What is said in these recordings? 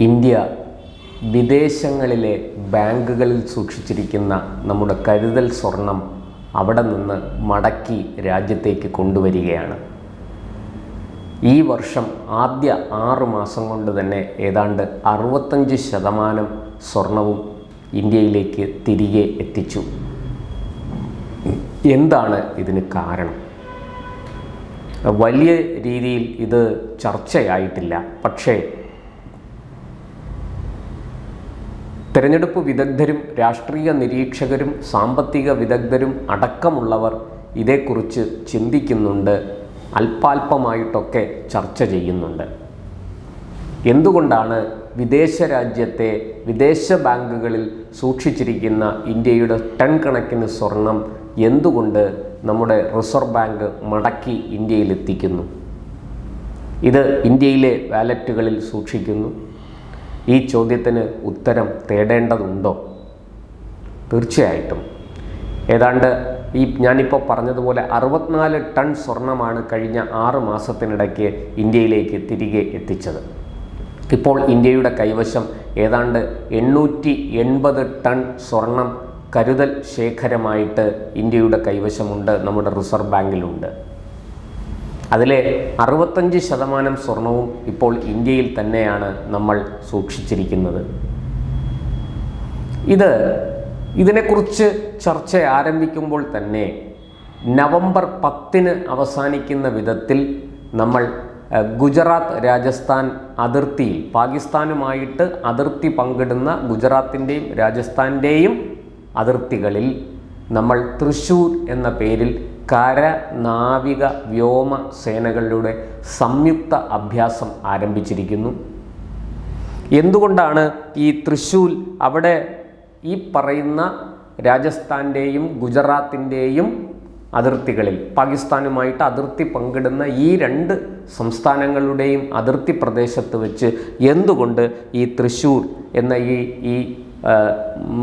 India വിദേശങ്ങളിലെ ബാങ്കുകളിൽ സൂക്ഷിച്ചിരിക്കുന്ന നമ്മുടെ കരുതൽ സ്വർണം അവിടെ നിന്ന് മടക്കി രാജ്യത്തേക്ക് കൊണ്ടുവരികയാണ്. ഈ വർഷം ആദ്യ ആറ് മാസം കൊണ്ട് തന്നെ ഏതാണ്ട് അറുപത്തഞ്ച് ശതമാനം സ്വർണവും ഇന്ത്യയിലേക്ക് തിരികെ എത്തിച്ചു. എന്താണ് ഇതിന് കാരണം? വലിയ രീതിയിൽ ഇത് ചർച്ചയായിട്ടില്ല. പക്ഷേ തെരഞ്ഞെടുപ്പ് വിദഗ്ധരും രാഷ്ട്രീയ നിരീക്ഷകരും സാമ്പത്തിക വിദഗ്ധരും അടക്കമുള്ളവർ ഇതേക്കുറിച്ച് ചിന്തിക്കുന്നുണ്ട്. അല്പാൽപമായിട്ടൊക്കെ ചർച്ച ചെയ്യുന്നുണ്ട്. എന്തുകൊണ്ടാണ് വിദേശ രാജ്യത്തെ വിദേശ ബാങ്കുകളിൽ സൂക്ഷിച്ചിരിക്കുന്ന ഇന്ത്യയുടെ ടൺ കണക്കിന് സ്വർണം എന്തുകൊണ്ട് നമ്മുടെ റിസർവ് ബാങ്ക് മടക്കി ഇന്ത്യയിൽ എത്തിക്കുന്നു ഇത് ഇന്ത്യയിലെ വാലറ്റുകളിൽ സൂക്ഷിക്കുന്നു. ഈ ചോദ്യത്തിന് ഉത്തരം തേടേണ്ടതുണ്ടോ? തീർച്ചയായിട്ടും. ഏതാണ്ട് ഈ ഞാനിപ്പോൾ പറഞ്ഞതുപോലെ അറുപത്തിനാല് ടൺ സ്വർണമാണ് കഴിഞ്ഞ ആറ് മാസത്തിനിടയ്ക്ക് ഇന്ത്യയിലേക്ക് തിരികെ എത്തിച്ചത്. ഇപ്പോൾ ഇന്ത്യയുടെ കൈവശം ഏതാണ്ട് എണ്ണൂറ്റി എൺപത് ടൺ സ്വർണം കരുതൽ ശേഖരമായിട്ട് ഇന്ത്യയുടെ കൈവശമുണ്ട് നമ്മുടെ റിസർവ് ബാങ്കിലുണ്ട്. അതിലെ അറുപത്തഞ്ച് ശതമാനം സ്വർണവും ഇപ്പോൾ ഇന്ത്യയിൽ തന്നെയാണ് നമ്മൾ സൂക്ഷിച്ചിരിക്കുന്നത്. ഇത് ഇതിനെക്കുറിച്ച് ചർച്ച ആരംഭിക്കുമ്പോൾ തന്നെ നവംബർ പത്തിന് അവസാനിക്കുന്ന വിധത്തിൽ നമ്മൾ ഗുജറാത്ത് രാജസ്ഥാൻ അതിർത്തിയിൽ പാകിസ്ഥാനുമായിട്ട് അതിർത്തി പങ്കിടുന്ന ഗുജറാത്തിന്റെയും രാജസ്ഥാന്റെയും അതിർത്തികളിൽ നമ്മൾ തൃശ്ശൂർ എന്ന പേരിൽ കര നാവിക വ്യോമ സേനകളുടെ സംയുക്ത അഭ്യാസം ആരംഭിച്ചിരിക്കുന്നു. എന്തുകൊണ്ടാണ് ഈ തൃശ്ശൂൽ അവിടെ ഈ പറയുന്ന രാജസ്ഥാന്റെയും ഗുജറാത്തിന്റെയും അതിർത്തികളിൽ പാകിസ്ഥാനുമായിട്ട് അതിർത്തി പങ്കിടുന്ന ഈ രണ്ട് സംസ്ഥാനങ്ങളുടെയും അതിർത്തി പ്രദേശത്ത് വെച്ച് എന്തുകൊണ്ട് ഈ തൃശ്ശൂർ എന്ന ഈ ഈ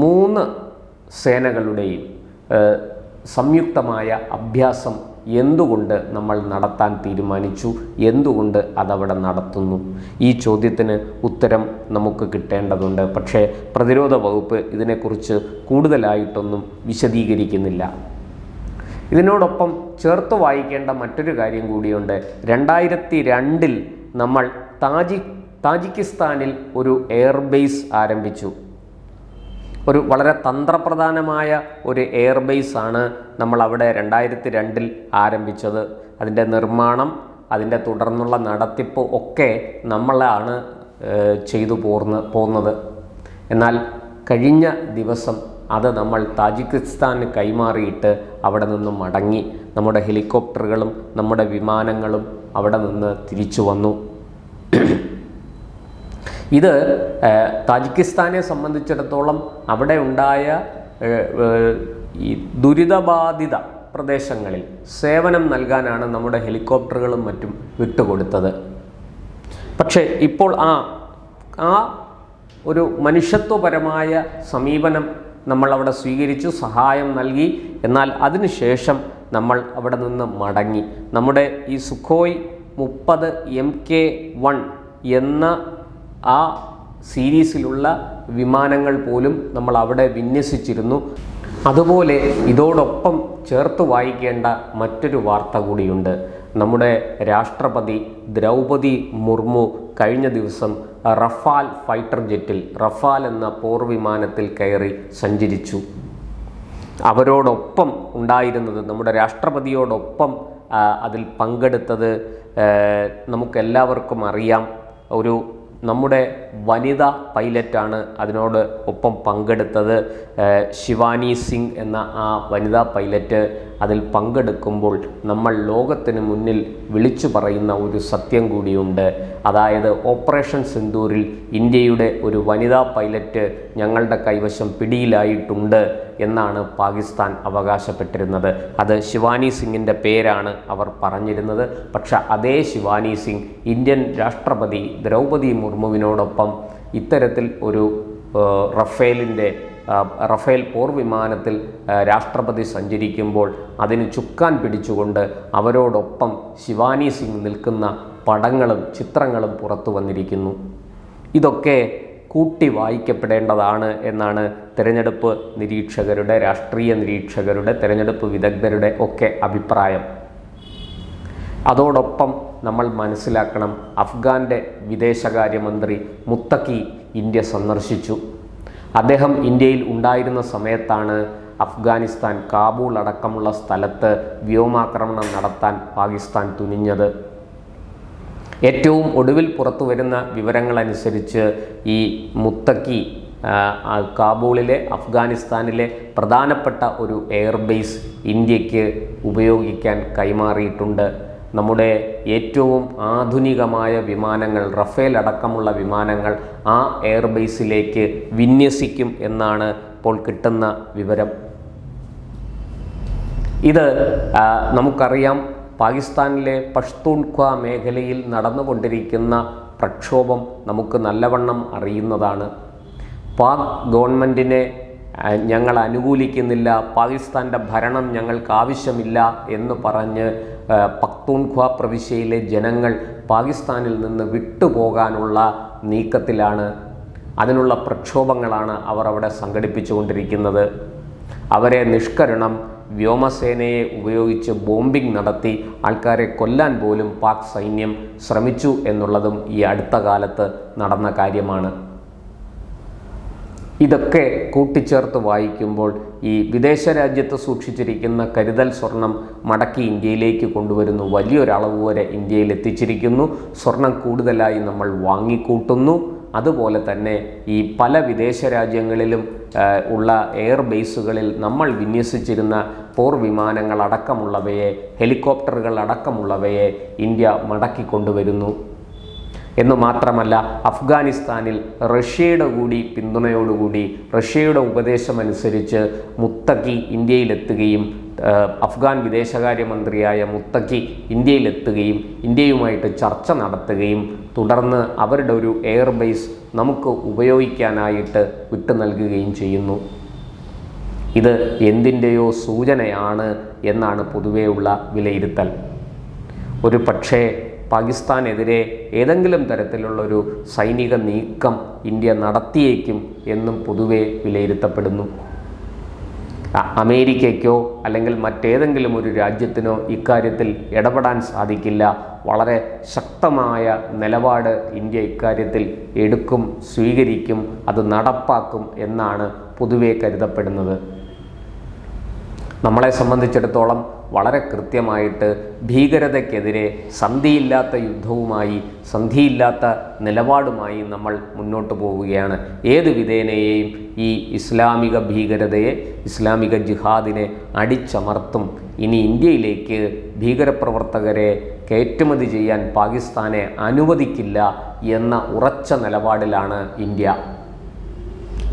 മൂന്ന് സേനകളുടെയും സംയുക്തമായ അഭ്യാസം എന്തുകൊണ്ട് നമ്മൾ നടത്താൻ തീരുമാനിച്ചു? എന്തുകൊണ്ട് അതവിടെ നടത്തുന്നു? ഈ ചോദ്യത്തിന് ഉത്തരം നമുക്ക് കിട്ടേണ്ടതുണ്ട്. പക്ഷേ പ്രതിരോധ വകുപ്പ് ഇതിനെക്കുറിച്ച് കൂടുതലായിട്ടൊന്നും വിശദീകരിക്കുന്നില്ല. ഇതിനോടൊപ്പം ചേർത്ത് വായിക്കേണ്ട മറ്റൊരു കാര്യം കൂടിയുണ്ട്. രണ്ടായിരത്തി രണ്ടിൽ നമ്മൾ താജി താജിക്കിസ്ഥാനിൽ ഒരു എയർബേസ് ആരംഭിച്ചു. ഒരു വളരെ തന്ത്രപ്രധാനമായ ഒരു എയർബേസ് ആണ് നമ്മൾ അവിടെ രണ്ടായിരത്തി രണ്ടിൽ ആരംഭിച്ചത്. അതിന്റെ നിർമ്മാണം അതിന്റെ തുടർന്നുള്ള നടത്തിപ്പ് ഒക്കെ നമ്മളാണ് ചെയ്തു പോർന്ന് പോകുന്നത് എന്നാൽ കഴിഞ്ഞ ദിവസം അത് നമ്മൾ താജിക്കിസ്ഥാന് കൈമാറിയിട്ട് അവിടെ നിന്നും മടങ്ങി. നമ്മുടെ ഹെലികോപ്റ്ററുകളും നമ്മുടെ വിമാനങ്ങളും അവിടെ നിന്ന് തിരിച്ചു വന്നു. ഇത് താജിക്കിസ്ഥാനെ സംബന്ധിച്ചിടത്തോളം അവിടെ ഉണ്ടായ ഈ ദുരിതബാധിത പ്രദേശങ്ങളിൽ സേവനം നൽകാനാണ് നമ്മുടെ ഹെലികോപ്റ്ററുകളും മറ്റും വിട്ടുകൊടുത്തത്. പക്ഷേ ഇപ്പോൾ ആ ആ ഒരു മനുഷ്യത്വപരമായ സമീപനം നമ്മൾ അവിടെ സ്വീകരിച്ചു സഹായം നൽകി. എന്നാൽ അതിനുശേഷം നമ്മൾ അവിടെ നിന്ന് മടങ്ങി. നമ്മുടെ ഈ സുഖോയ് മുപ്പത് എം കെ വൺ എന്ന ആ സീരീസിലുള്ള വിമാനങ്ങൾ പോലും നമ്മൾ അവിടെ വിന്യസിച്ചിരുന്നു. അതുപോലെ ഇതോടൊപ്പം ചേർത്ത് വായിക്കേണ്ട മറ്റൊരു വാർത്ത കൂടിയുണ്ട്. നമ്മുടെ രാഷ്ട്രപതി ദ്രൗപതി മുർമു കഴിഞ്ഞ ദിവസം റഫാൽ ഫൈറ്റർ ജെറ്റിൽ റഫാൽ എന്ന പോർവിമാനത്തിൽ കയറി സഞ്ചരിച്ചു. അവരോടൊപ്പം ഉണ്ടായിരുന്നത് നമ്മുടെ രാഷ്ട്രപതിയോടൊപ്പം അതിൽ പങ്കെടുത്തത് നമുക്കെല്ലാവർക്കും അറിയാം. ഒരു നമ്മുടെ വനിതാ പൈലറ്റാണ് അതിനോട് ഒപ്പം പങ്കെടുത്തത് ശിവാനി സിംഗ് എന്ന ആ വനിതാ പൈലറ്റ് അതിൽ പങ്കെടുക്കുമ്പോൾ നമ്മൾ ലോകത്തിന് മുന്നിൽ വിളിച്ചു പറയുന്ന ഒരു സത്യം കൂടിയുണ്ട്. അതായത് ഓപ്പറേഷൻ സിന്ദൂരിൽ ഇന്ത്യയുടെ ഒരു വനിതാ പൈലറ്റ് ഞങ്ങളുടെ കൈവശം പിടിയിലായിട്ടുണ്ട് എന്നാണ് പാകിസ്ഥാൻ അവകാശപ്പെട്ടിരുന്നത്. അത് ശിവാനി സിംഗിന്റെ പേരാണ് അവർ പറഞ്ഞിരുന്നത്. പക്ഷെ അതേ ശിവാനി സിംഗ് ഇന്ത്യൻ രാഷ്ട്രപതി ദ്രൗപതി മുർമുവിനോടൊപ്പം ഇത്തരത്തിൽ ഒരു റഫേലിന്റെ റഫേൽ പോർ വിമാനത്തിൽ രാഷ്ട്രപതി സഞ്ചരിക്കുമ്പോൾ അതിന് ചുക്കാൻ പിടിച്ചുകൊണ്ട് അവരോടൊപ്പം ശിവാനി സിംഗ് നിൽക്കുന്ന പടങ്ങളും ചിത്രങ്ങളും പുറത്തു വന്നിരിക്കുന്നു. ഇതൊക്കെ കൂട്ടി വായിക്കപ്പെടേണ്ടതാണ് എന്നാണ് തിരഞ്ഞെടുപ്പ് നിരീക്ഷകരുടെ രാഷ്ട്രീയ നിരീക്ഷകരുടെ തിരഞ്ഞെടുപ്പ് വിദഗ്ധരുടെ ഒക്കെ അഭിപ്രായം. അതോടൊപ്പം നമ്മൾ മനസ്സിലാക്കണം അഫ്ഗാന്റെ വിദേശകാര്യമന്ത്രി മുത്തക്കി ഇന്ത്യ സന്ദർശിച്ചു. അദ്ദേഹം ഇന്ത്യയിൽ ഉണ്ടായിരുന്ന സമയത്താണ് അഫ്ഗാനിസ്ഥാൻ കാബൂൾ അടക്കമുള്ള സ്ഥലത്ത് വ്യോമാക്രമണം നടത്താൻ പാകിസ്ഥാൻ തുനിഞ്ഞത്. ഏറ്റവും ഒടുവിൽ പുറത്തു വരുന്ന വിവരങ്ങളനുസരിച്ച് ഈ മുത്തക്കി കാബൂളിലെ അഫ്ഗാനിസ്ഥാനിലെ പ്രധാനപ്പെട്ട ഒരു എയർബേസ് ഇന്ത്യയ്ക്ക് ഉപയോഗിക്കാൻ കൈമാറിയിട്ടുണ്ട്. നമ്മുടെ ഏറ്റവും ആധുനികമായ വിമാനങ്ങൾ റഫേൽ അടക്കമുള്ള വിമാനങ്ങൾ ആ എയർബേസിലേക്ക് വിന്യസിക്കും എന്നാണ് ഇപ്പോൾ കിട്ടുന്ന വിവരം. ഇത് നമുക്കറിയാം പാകിസ്ഥാനിലെ പഷ്തൂൺഖ മേഖലയിൽ നടന്നുകൊണ്ടിരിക്കുന്ന പ്രക്ഷോഭം നമുക്ക് നല്ലവണ്ണം അറിയുന്നതാണ്. പാക് ഗവൺമെന്റിനെ ഞങ്ങൾ അനുകൂലിക്കുന്നില്ല പാകിസ്ഥാന്റെ ഭരണം ഞങ്ങൾക്ക് ആവശ്യമില്ല എന്ന് പറഞ്ഞ് പക്തൂൺഖ്വ പ്രവിശ്യയിലെ ജനങ്ങൾ പാകിസ്ഥാനിൽ നിന്ന് വിട്ടുപോകാനുള്ള നീക്കത്തിലാണ് അതിനുള്ള പ്രക്ഷോഭങ്ങളാണ് അവർ അവിടെ സംഘടിപ്പിച്ചുകൊണ്ടിരിക്കുന്നത്. അവരെ നിഷ്കരണം വ്യോമസേനയെ ഉപയോഗിച്ച് ബോംബിംഗ് നടത്തി ആൾക്കാരെ കൊല്ലാൻ പോലും പാക് സൈന്യം ശ്രമിച്ചു എന്നുള്ളതും ഈ അടുത്ത കാലത്ത് നടന്ന കാര്യമാണ്. ഇതൊക്കെ കൂട്ടിച്ചേർത്ത് വായിക്കുമ്പോൾ ഈ വിദേശ രാജ്യത്ത് സൂക്ഷിച്ചിരിക്കുന്ന കരുതൽ സ്വർണം മടക്കി ഇന്ത്യയിലേക്ക് കൊണ്ടുവരുന്നു. വലിയൊരളവ് വരെ ഇന്ത്യയിൽ എത്തിച്ചിരിക്കുന്നു. സ്വർണം കൂടുതലായി നമ്മൾ വാങ്ങിക്കൂട്ടുന്നു. അതുപോലെ തന്നെ ഈ പല വിദേശ രാജ്യങ്ങളിലും ഉള്ള എയർ ബേസുകളിൽ നമ്മൾ വിന്യസിച്ചിരുന്ന പോർ വിമാനങ്ങൾ അടക്കമുള്ളവയെ ഹെലികോപ്റ്ററുകൾ അടക്കമുള്ളവയെ ഇന്ത്യ മടക്കിക്കൊണ്ടുവരുന്നു എന്ന് മാത്രമല്ല അഫ്ഗാനിസ്ഥാനിൽ റഷ്യയുടെ കൂടി പിന്തുണയോടുകൂടി റഷ്യയുടെ ഉപദേശമനുസരിച്ച് മുത്തക്കി ഇന്ത്യയിലെത്തുകയും അഫ്ഗാൻ വിദേശകാര്യമന്ത്രിയായ മുത്തക്കി ഇന്ത്യയിലെത്തുകയും ഇന്ത്യയുമായിട്ട് ചർച്ച നടത്തുകയും തുടർന്ന് അവരുടെ ഒരു എയർബേസ് നമുക്ക് ഉപയോഗിക്കാനായിട്ട് വിട്ടു നൽകുകയും ചെയ്യുന്നു. ഇത് എന്തിന്റെയോ സൂചനയാണ് എന്നാണ് പൊതുവെയുള്ള വിലയിരുത്തൽ. ഒരു പക്ഷേ പാകിസ്ഥാനെതിരെ ഏതെങ്കിലും തരത്തിലുള്ളൊരു സൈനിക നീക്കം ഇന്ത്യ നടത്തിയേക്കും എന്നും പൊതുവെ വിലയിരുത്തപ്പെടുന്നു. അമേരിക്കയ്ക്കോ അല്ലെങ്കിൽ മറ്റേതെങ്കിലും ഒരു രാജ്യത്തിനോ ഇക്കാര്യത്തിൽ ഇടപെടാൻ സാധിക്കില്ല. വളരെ ശക്തമായ നിലപാട് ഇന്ത്യ ഇക്കാര്യത്തിൽ എടുക്കും സ്വീകരിക്കും അത് നടപ്പാക്കും എന്നാണ് പൊതുവെ കരുതപ്പെടുന്നത്. നമ്മളെ സംബന്ധിച്ചിടത്തോളം വളരെ കൃത്യമായിട്ട് ഭീകരതയ്ക്കെതിരെ സന്ധിയില്ലാത്ത യുദ്ധവുമായി സന്ധിയില്ലാത്ത നിലപാടുമായി നമ്മൾ മുന്നോട്ട് പോവുകയാണ്. ഏത് വിധേനയെയും ഈ ഇസ്ലാമിക ഭീകരതയെ ഇസ്ലാമിക ജിഹാദിനെ അടിച്ചമർത്തും. ഇനി ഇന്ത്യയിലേക്ക് ഭീകരപ്രവർത്തകരെ കയറ്റുമതി ചെയ്യാൻ പാകിസ്ഥാനെ അനുവദിക്കില്ല എന്ന ഉറച്ച നിലപാടിലാണ് ഇന്ത്യ.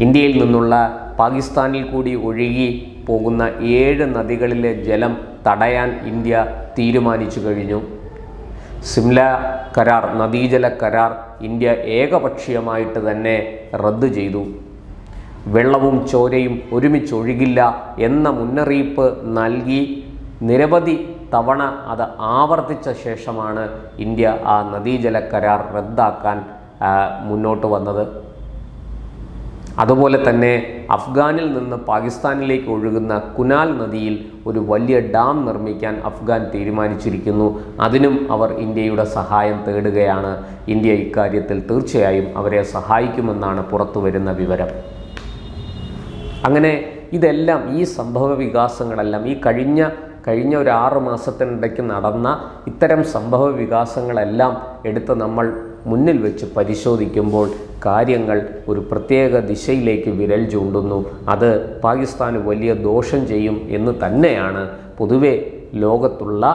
ഇന്ത്യയിൽ നിന്നുള്ള പാകിസ്ഥാനിൽ കൂടി ഒഴുകി പോകുന്ന ഏഴ് നദികളിലെ ജലം തടയാൻ ഇന്ത്യ തീരുമാനിച്ചു കഴിഞ്ഞു. സിംല കരാർ നദീജല കരാർ ഇന്ത്യ ഏകപക്ഷീയമായിട്ട് തന്നെ റദ്ദു ചെയ്തു. വെള്ളവും ചോരയും ഒരുമിച്ച് ഒഴുകില്ല എന്ന മുന്നറിയിപ്പ് നൽകി നിരവധി തവണ അത് ആവർത്തിച്ച ശേഷമാണ് ഇന്ത്യ ആ നദീജല കരാർ റദ്ദാക്കാൻ മുന്നോട്ട് വന്നത്. അതുപോലെ തന്നെ അഫ്ഗാനിൽ നിന്ന് പാകിസ്ഥാനിലേക്ക് ഒഴുകുന്ന കുനാൽ നദിയിൽ ഒരു വലിയ ഡാം നിർമ്മിക്കാൻ അഫ്ഗാൻ തീരുമാനിച്ചിരിക്കുന്നു. അതിനും അവർ ഇന്ത്യയുടെ സഹായം തേടുകയാണ്. ഇന്ത്യ ഇക്കാര്യത്തിൽ തീർച്ചയായും അവരെ സഹായിക്കുമെന്നാണ് പുറത്തുവരുന്ന വിവരം. അങ്ങനെ ഇതെല്ലാം ഈ സംഭവ വികാസങ്ങളെല്ലാം ഈ കഴിഞ്ഞ കഴിഞ്ഞ ഒരു ആറ് മാസത്തിനിടയ്ക്ക് നടന്ന ഇത്തരം സംഭവ വികാസങ്ങളെല്ലാം എടുത്ത് നമ്മൾ മുന്നിൽ വെച്ച് പരിശോധിക്കുമ്പോൾ കാര്യങ്ങൾ ഒരു പ്രത്യേക ദിശയിലേക്ക് വിരൽ ചൂണ്ടുന്നു. അത് പാകിസ്ഥാന് വലിയ ദോഷം ചെയ്യും എന്ന് തന്നെയാണ് പൊതുവെ ലോകത്തുള്ള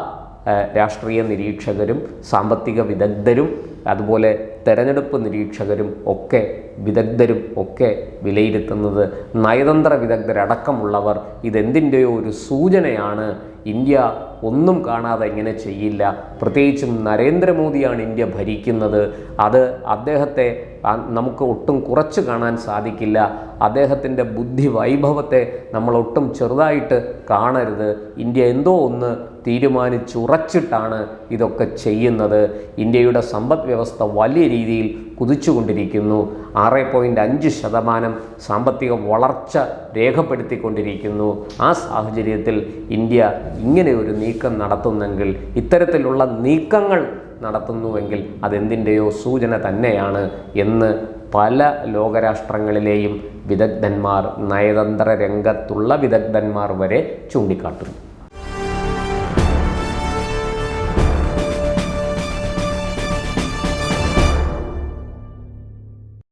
രാഷ്ട്രീയ നിരീക്ഷകരും സാമ്പത്തിക വിദഗ്ധരും അതുപോലെ തെരഞ്ഞെടുപ്പ് നിരീക്ഷകരും ഒക്കെ വിദഗ്ധരും ഒക്കെ വിലയിരുത്തുന്നത്. നയതന്ത്ര വിദഗ്ധരടക്കമുള്ളവർ ഇതെന്തിന്റെയോ ഒരു സൂചനയാണ്. ഇന്ത്യ ഒന്നും കാണാതെ എങ്ങനെ ചെയ്യില്ല. പ്രത്യേകിച്ചും നരേന്ദ്രമോദിയാണ് ഇന്ത്യ ഭരിക്കുന്നത്. അത് അദ്ദേഹത്തെ നമുക്ക് ഒട്ടും കുറച്ച് കാണാൻ സാധിക്കില്ല. അദ്ദേഹത്തിന്റെ ബുദ്ധി വൈഭവത്തെ നമ്മൾ ഒട്ടും ചെറുതായിട്ട് കാണരുത്. ഇന്ത്യ എന്തോ ഒന്ന് തീരുമാനിച്ചുറച്ചിട്ടാണ് ഇതൊക്കെ ചെയ്യുന്നത്. ഇന്ത്യയുടെ സമ്പദ് വ്യവസ്ഥ വലിയ രീതിയിൽ കുതിച്ചുകൊണ്ടിരിക്കുന്നു. ആറ് പോയിന്റ് അഞ്ച് ശതമാനം സാമ്പത്തിക വളർച്ച രേഖപ്പെടുത്തിക്കൊണ്ടിരിക്കുന്നു. ആ സാഹചര്യത്തിൽ ഇന്ത്യ ഇങ്ങനെ ഒരു നീക്കം നടത്തുന്നെങ്കിൽ ഇത്തരത്തിലുള്ള നീക്കങ്ങൾ നടത്തുന്നുവെങ്കിൽ അതെന്തിന്റെയോ സൂചന തന്നെയാണ് എന്ന് പല ലോകരാഷ്ട്രങ്ങളിലെയും വിദഗ്ധന്മാർ നയതന്ത്ര രംഗത്തുള്ള വിദഗ്ധന്മാർ വരെ ചൂണ്ടിക്കാട്ടുന്നു.